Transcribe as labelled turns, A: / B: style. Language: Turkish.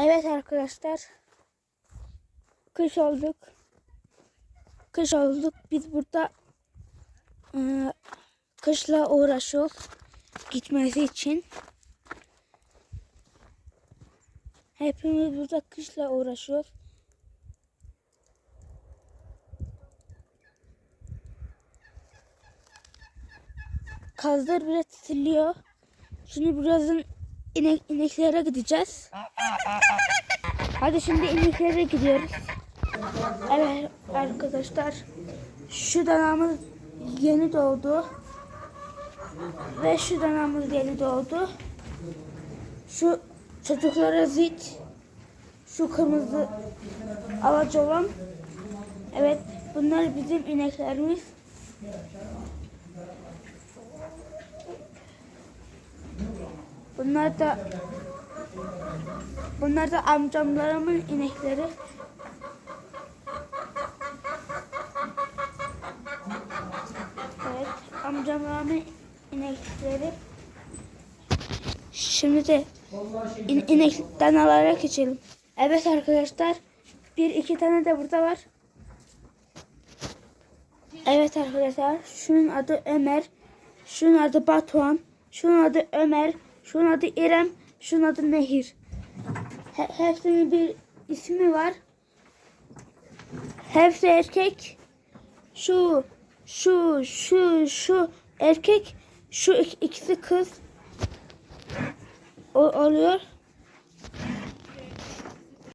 A: Evet arkadaşlar. Kış olduk. Kış olduk. Biz burada e, kışla uğraşıyoruz. Gitmesi için. Hepimiz burada kışla uğraşıyoruz. Kazlar bile titriyor. Şimdi birazdan inek, ineklere gideceğiz. Hadi şimdi ineklere gidiyoruz. Evet arkadaşlar. Şu danamız yeni doğdu. Ve şu danamız yeni doğdu. Şu çocuklara zit. Şu kırmızı alaca olan. Evet bunlar bizim ineklerimiz. Bunlar da Bunlar da amcamlarımın inekleri. Evet, amcamlarımın inekleri. Şimdi de in, inek danalara geçelim. Evet arkadaşlar, bir iki tane de burada var. Evet arkadaşlar, şunun adı Ömer, şunun adı Batuhan, şunun adı Ömer, şunun adı İrem, şunun adı Nehir. He- hepsinin bir ismi var. Hepsi erkek. Şu, şu, şu, şu erkek. Şu ik- ikisi kız. O, oluyor.